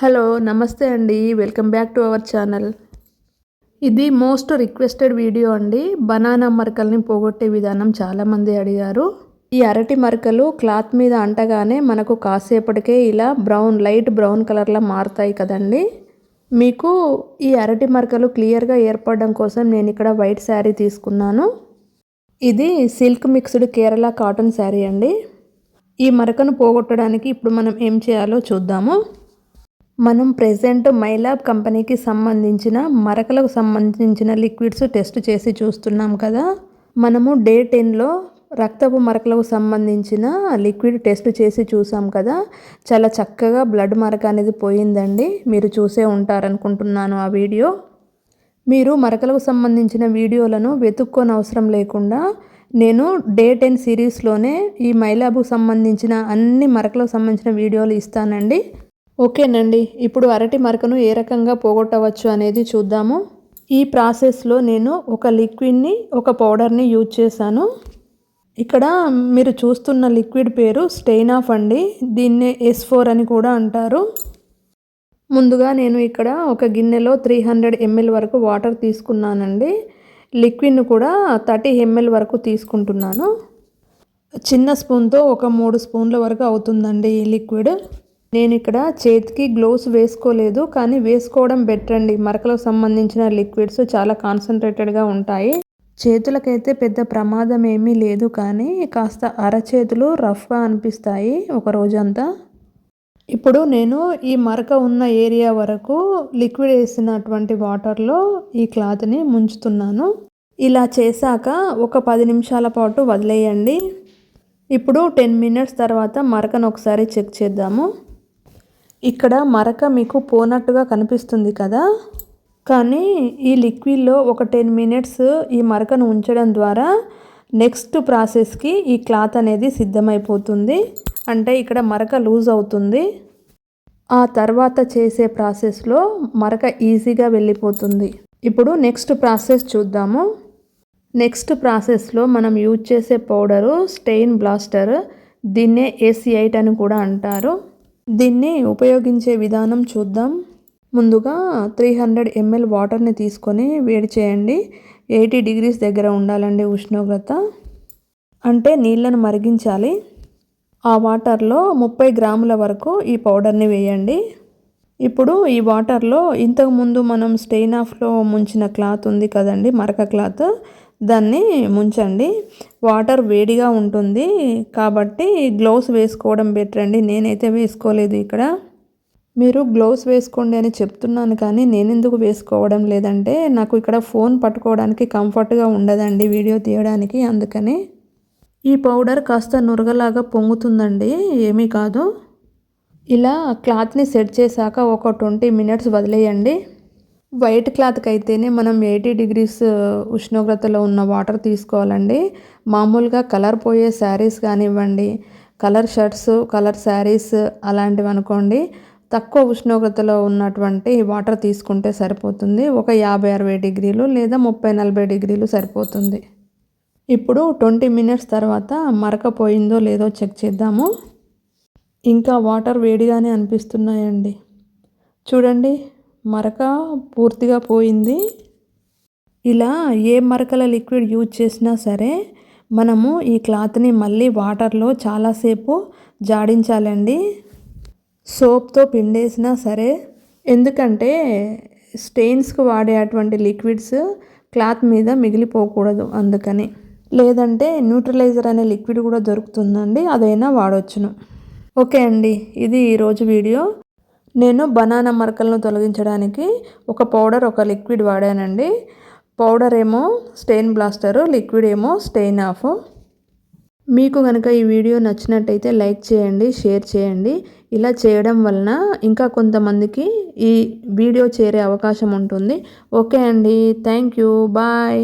Hello నమస్తే అండి. Welcome back to our channel. ఇది మోస్ట్ రిక్వెస్టెడ్ వీడియో అండి. బనానా మరకల్ని పోగొట్టే విధానం చాలామంది అడిగారు. ఈ అరటి మరకలు క్లాత్ మీద అంటగానే మనకు కాసేపటికే ఇలా బ్రౌన్ లైట్ బ్రౌన్ కలర్లో మారుతాయి కదండి. మీకు ఈ అరటి మరకలు క్లియర్గా ఏర్పడడం కోసం నేను ఇక్కడ వైట్ శారీ తీసుకున్నాను. ఇది silk mixed Kerala cotton sari అండి. ఈ మరకను పోగొట్టడానికి ఇప్పుడు మనం ఏం చేయాలో చూద్దాము. మనం ప్రెసెంట్ మైలాబ్ కంపెనీకి సంబంధించిన మరకలకు సంబంధించిన లిక్విడ్స్ టెస్ట్ చేసి చూస్తున్నాం కదా? మనము డే టెన్లో రక్తపు మరకలకు సంబంధించిన లిక్విడ్ టెస్ట్ చేసి చూసాం కదా? చాలా చక్కగా బ్లడ్ మరక అనేది పోయిందండి. మీరు చూసే ఉంటారనుకుంటున్నాను ఆ వీడియో. మీరు మరకలకు సంబంధించిన వీడియోలను వెతుక్కొని అవసరం లేకుండా నేను డే టెన్ సిరీస్లోనే ఈ మైలాబుకు సంబంధించిన అన్ని మరకలకు సంబంధించిన వీడియోలు ఇస్తానండి. ఓకేనండి. ఇప్పుడు అరటి మరకను ఏ రకంగా పోగొట్టవచ్చు అనేది చూద్దాము. ఈ ప్రాసెస్లో నేను ఒక లిక్విడ్ని ఒక పౌడర్ని యూజ్ చేశాను. ఇక్కడ మీరు చూస్తున్న లిక్విడ్ పేరు స్టెయిన్ ఆఫ్ అండి. దీన్నే ఎస్ ఫోర్ అని కూడా అంటారు. ముందుగా నేను ఇక్కడ ఒక గిన్నెలో త్రీ హండ్రెడ్ ఎంఎల్ వరకు వాటర్ తీసుకున్నానండి. లిక్విడ్ను కూడా థర్టీ ఎంఎల్ వరకు తీసుకుంటున్నాను. చిన్న స్పూన్తో ఒక మూడు స్పూన్ల వరకు అవుతుందండి ఈ లిక్విడ్. నేను ఇక్కడ చేతికి గ్లోవ్స్ వేసుకోలేదు కానీ వేసుకోవడం బెటర్ అండి. మరకలకు సంబంధించిన లిక్విడ్స్ చాలా కాన్సన్ట్రేటెడ్గా ఉంటాయి. చేతులకైతే పెద్ద ప్రమాదం ఏమీ లేదు కానీ కాస్త అరచేతులు రఫ్గా అనిపిస్తాయి ఒక రోజంతా. ఇప్పుడు నేను ఈ మరక ఉన్న ఏరియా వరకు లిక్విడ్ వేసినటువంటి వాటర్లో ఈ క్లాత్ని ముంచుతున్నాను. ఇలా చేశాక ఒక పది నిమిషాల పాటు వదిలేయండి. ఇప్పుడు టెన్ మినిట్స్ తర్వాత మరకను ఒకసారి చెక్ చేద్దాము. ఇక్కడ మరక మీకు పోనట్టుగా కనిపిస్తుంది కదా? కానీ ఈ లిక్విడ్లో ఒక టెన్ మినిట్స్ ఈ మరకను ఉంచడం ద్వారా నెక్స్ట్ ప్రాసెస్కి ఈ క్లాత్ అనేది సిద్ధమైపోతుంది. అంటే ఇక్కడ మరక లూజ్ అవుతుంది. ఆ తర్వాత చేసే ప్రాసెస్లో మరక ఈజీగా వెళ్ళిపోతుంది. ఇప్పుడు నెక్స్ట్ ప్రాసెస్ చూద్దాము. నెక్స్ట్ ప్రాసెస్లో మనం యూజ్ చేసే పౌడరు స్టెయిన్ బ్లాస్టర్ దీన్నే ఏసీ ఎయిట్ అని కూడా అంటారు. దీన్ని ఉపయోగించే విధానం చూద్దాం. ముందుగా త్రీ హండ్రెడ్ ఎంఎల్ వాటర్ని తీసుకొని వేడి చేయండి. ఎయిటీ డిగ్రీస్ దగ్గర ఉండాలండి ఉష్ణోగ్రత. అంటే నీళ్ళను మరిగించాలి. ఆ వాటర్లో ముప్పై గ్రాముల వరకు ఈ పౌడర్ని వేయండి. ఇప్పుడు ఈ వాటర్లో ఇంతకుముందు మనం స్టెయిన్ ఆఫ్లో ముంచిన క్లాత్ ఉంది కదండి మరక క్లాత్ దాన్ని ముంచండి. వాటర్ వేడిగా ఉంటుంది. కాబట్టి గ్లౌస్ వేసుకోవడం బెటర్ అండి. నేనైతే వేసుకోలేదు ఇక్కడ. మీరు గ్లౌస్ వేసుకోండి అని చెప్తున్నాను కానీ నేను ఎందుకు వేసుకోవడం లేదంటే నాకు ఇక్కడ ఫోన్ పట్టుకోవడానికి కంఫర్ట్గా ఉండదండి వీడియో తీయడానికి అందుకని. ఈ పౌడర్ కాస్త నురగలాగా పొంగుతుందండి. ఏమీ కాదు. ఇలా క్లాత్ని సెట్ చేశాక ఒక ట్వంటీ మినిట్స్ వదిలేయండి. వైట్ క్లాత్కి అయితేనే మనం ఎయిటీ డిగ్రీస్ ఉష్ణోగ్రతలో ఉన్న వాటర్ తీసుకోవాలండి. మామూలుగా కలర్ పోయే శారీస్ కానివ్వండి కలర్ షర్ట్స్ కలర్ శారీస్ అలాంటివి అనుకోండి తక్కువ ఉష్ణోగ్రతలో ఉన్నటువంటి వాటర్ తీసుకుంటే సరిపోతుంది. ఒక యాభై అరవై డిగ్రీలు లేదా ముప్పై నలభై డిగ్రీలు సరిపోతుంది. ఇప్పుడు ట్వంటీ మినిట్స్ తర్వాత మరక పోయిందో లేదో చెక్ చేద్దాము. ఇంకా వాటర్ వేడిగానే అనిపిస్తున్నాయండి. చూడండి. మరక పూర్తిగా పోయింది. ఇలా ఏ మరకల లిక్విడ్ యూజ్ చేసినా సరే మనము ఈ క్లాత్ని మళ్ళీ వాటర్లో చాలాసేపు జాడించాలండి. సోప్తో పిండేసినా సరే ఎందుకంటే స్టెయిన్స్కి వాడేటువంటి లిక్విడ్స్ క్లాత్ మీద మిగిలిపోకూడదు అందుకని. లేదంటే న్యూట్రలైజర్ అనే లిక్విడ్ కూడా దొరుకుతుందండి అదైనా వాడవచ్చును ఓకే అండి ఇది ఈరోజు వీడియో. నేను బనానా మరకలను తొలగించడానికి ఒక పౌడర్ ఒక లిక్విడ్ వాడానండి. పౌడర్ ఏమో స్టెయిన్ బ్లాస్టర్ లిక్విడ్ ఏమో స్టెయిన్ ఆఫ్. మీకు కనుక ఈ వీడియో నచ్చినట్టయితే లైక్ చేయండి షేర్ చేయండి. ఇలా చేయడం వలన ఇంకా కొంతమందికి ఈ వీడియో చేరే అవకాశం ఉంటుంది. ఓకే అండి. Thank you. బాయ్.